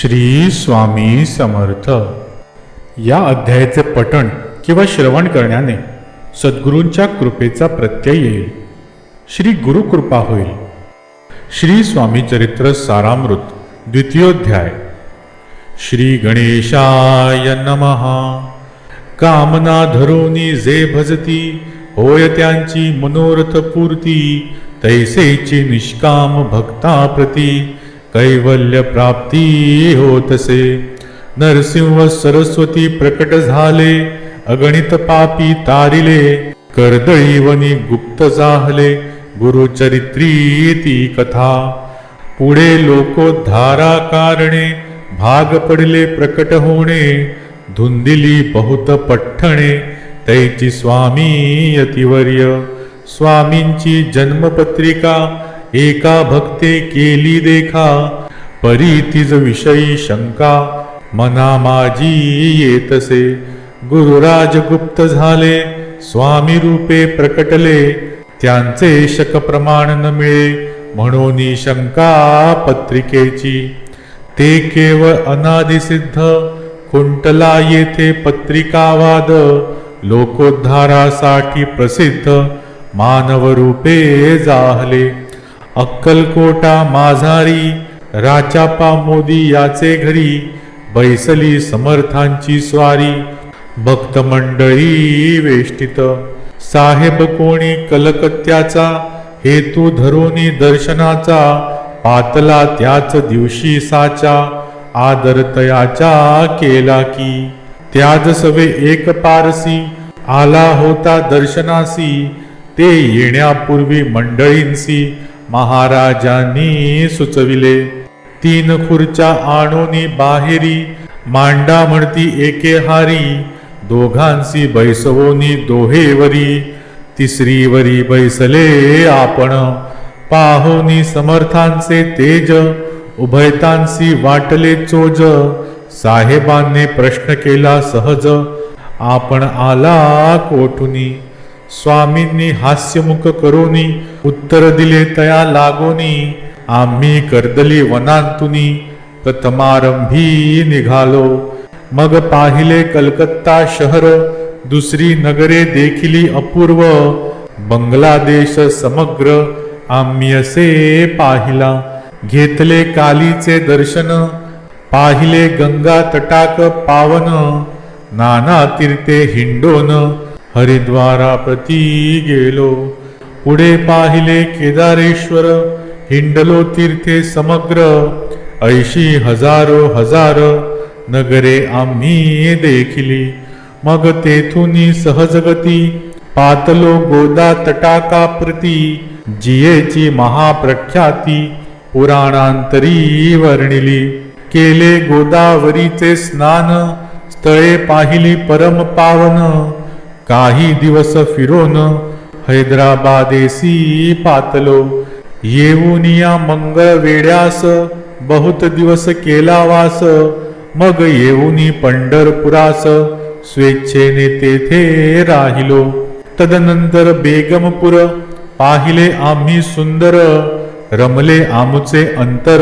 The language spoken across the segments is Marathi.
श्री स्वामी समर्थ. या अध्यायाचे पठण किंवा श्रवण करण्याने सद्गुरूंच्या कृपेचा प्रत्यय येईल. श्री गुरुकृपा होईल. श्री स्वामी चरित्र सारामृत द्वितीयोध्याय. श्री गणेशाय नमहा कामना धरोनी जे भजती होय त्यांची मनोरथ पूर्ती तैसेची निष्काम भक्ताप्रती. कैवल्य प्राप्ती होतसे. नरसिंह सरस्वती प्रकट झाले अगणित पापी तारिले कर्दळीवनी गुप्त जाहले गुरुचरित्री ती कथा. पुढे लोकोद्धारा कारणे भाग पडले प्रकट होणे धुंदिली बहुत पठ्ठणे तैची स्वामी यतिवर्य स्वामींची जन्मपत्रिका एका भक्ते केली देखा परी तिज विषयी शंका. मना माझी येतसे गुरुराज गुप्त झाले स्वामी रूपे प्रकटले. त्यांचे शक प्रमाण न मिळे म्हणून शंका पत्रिकेची. ते केवळ अनादिसिद्ध कुंटला येथे पत्रिकावाद. लोकोद्धारासाठी प्रसिद्ध मानव रूपे जाहले. अक्कलकोटा माझारी राचापा मोदी याचे घरी बैसली समर्थांची स्वारी. भक्त मंडळी वेष्टित साहेब कोणी कलकत्त्याचा हेतू धरोनी दर्शनाचा पातला त्याच दिवशी साचा आदरतयाचा केला की. त्याज सवे एक पारसी आला होता दर्शनासी ते येण्यापूर्वी मंडळींसी. महाराजांनी सुचविले. तीन खुर्च्या आणोनी बाहेरी मांडा म्हणती एके हारी दोघांसी बैसवोनी दोहेवरी तिसरीवरी बैसले आपण. पाहोनी समर्थांचे तेज उभयतांसी वाटले चोज साहेबांनी प्रश्न केला सहज आपण आला कोठुनी? स्वामींनी हास्यमुख करोनी उत्तर दिले तया लागोनी आम्ही कर्दली वनांतुनी प्रथमारंभी निघालो. मग पाहिले कलकत्ता शहर दुसरी नगरे देखिली अपूर्व. बंगलादेश समग्र आम्ही असे पाहिला. घेतले कालीचे दर्शन पाहिले गंगा तटाक पावन. नाना तीर्थे हिंडोन हरिद्वारा प्रती गेलो. पुढे पाहिले केदारेश्वर हिंडलो तीर्थे समग्र. ऐशी हजारो हजार नगरे आम्ही देखिली. मग तेथून सहजगती पातलो गोदा तटाका प्रती जियेची महाप्रख्याती पुराणांतरी वर्णिली. केले गोदावरीचे स्नान स्थळे पाहिली परम पावन. काही दिवस फिरोन हैदराबादेसी पातलो. येऊन या मंगळ वेड्यास बहुत दिवस केला वास मग येऊनी पंढरपुरास स्वेच्छेने तेथे राहिलो. तदनंतर बेगमपुर पाहिले आम्ही सुंदर रमले आमचे अंतर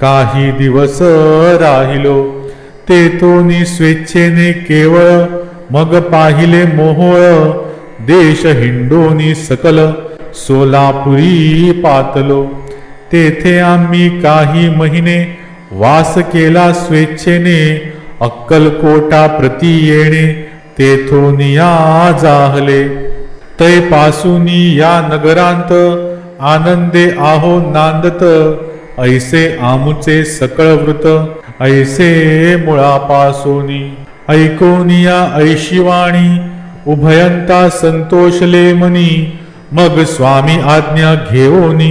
काही दिवस राहिलो. तेथोनी स्वेच्छेने केवळ मग पाहिले मोहोळ देश हिंडोनी सकल सोलापुरी पातलो. तेथे आम्ही काही महिने वास केला स्वेच्छेने अक्कलकोटा प्रती येणे तेथोनिया जाहले. तैपासूनी या नगरांत आनंदे आहो नांदत ऐसे आमुचे सकळ वृत ऐसे मुळापासोनी. ऐकोनिया ऐशिवाणी उभयंता संतोषले मनी मग स्वामी आज्ञा घेऊनी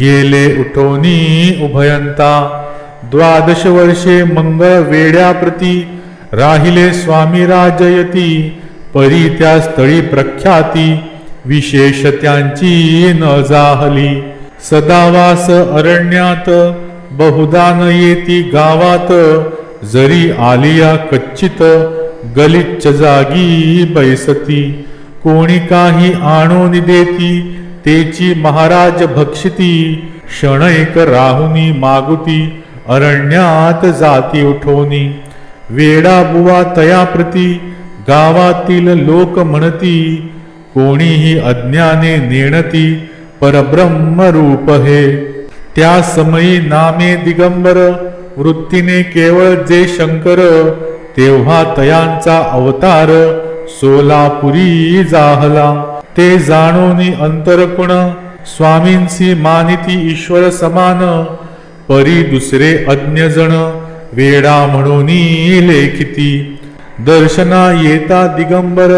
गेले उठोनी उभयंता. द्वादश वर्षे मंगळ वेड्याप्रती राहिले स्वामी राजयती परी त्या स्थळी प्रख्याती विशेष त्यांची न जाहली. सदावास अरण्यात बहुदा न येती गावात जरी आलिया कच्चित गलिच्छ जागी बैसती. कोणी काही आणून देती तेची महाराज भक्षिती. क्षणैक राहुनी मागुती अरण्यात जाती उठोनी. वेडा बुवा तया प्रती गावातील लोक म्हणती. कोणीही अज्ञाने नेणती परब्रह्म रूप हे. त्या समयी नामे दिगंबर वृत्तीने केवळ जे शंकर तेव्हा तयांचा अवतार सोलापुरी जाहला. ते जाणून अंतरकुण स्वामींसी मानिती ईश्वर समान परी दुसरे अज्ञजण वेडा म्हणून लेखिती. दर्शना येता दिगंबर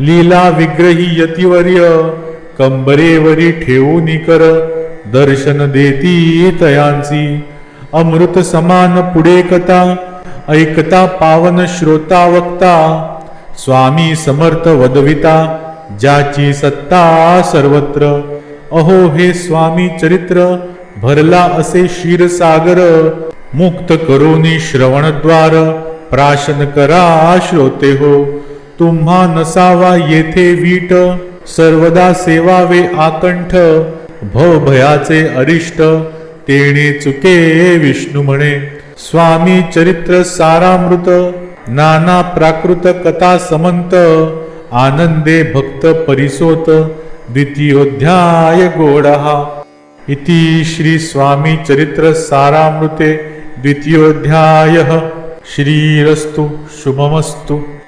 लीला विग्रही यतिवर्य कंबरेवरी ठेवून कर दर्शन देती तयांची. अमृत समान पुढे कथा ऐकता पावन श्रोता वक्ता स्वामी समर्थ वदविता ज्याची सत्ता सर्वत्र. अहो हे स्वामी चरित्र भरला असे क्षीरसागर मुक्त करोनी श्रवणद्वार प्राशन करा श्रोते हो. तुम्हा नसावा येथे वीट सर्वदा सेवावे आकंठ भवभयाचे अरिष्ट तेणे चुके विष्णू म्हणे. स्वामी चरित्र सारामृत नाना प्राकृत कथा समंत आनंदे भक्त परिसोत द्वितीयोध्याय गोडहा. इति श्री स्वामी चरित्र सारामृते द्वितीयोध्यायः. श्रीरस्तु शुभमस्तु.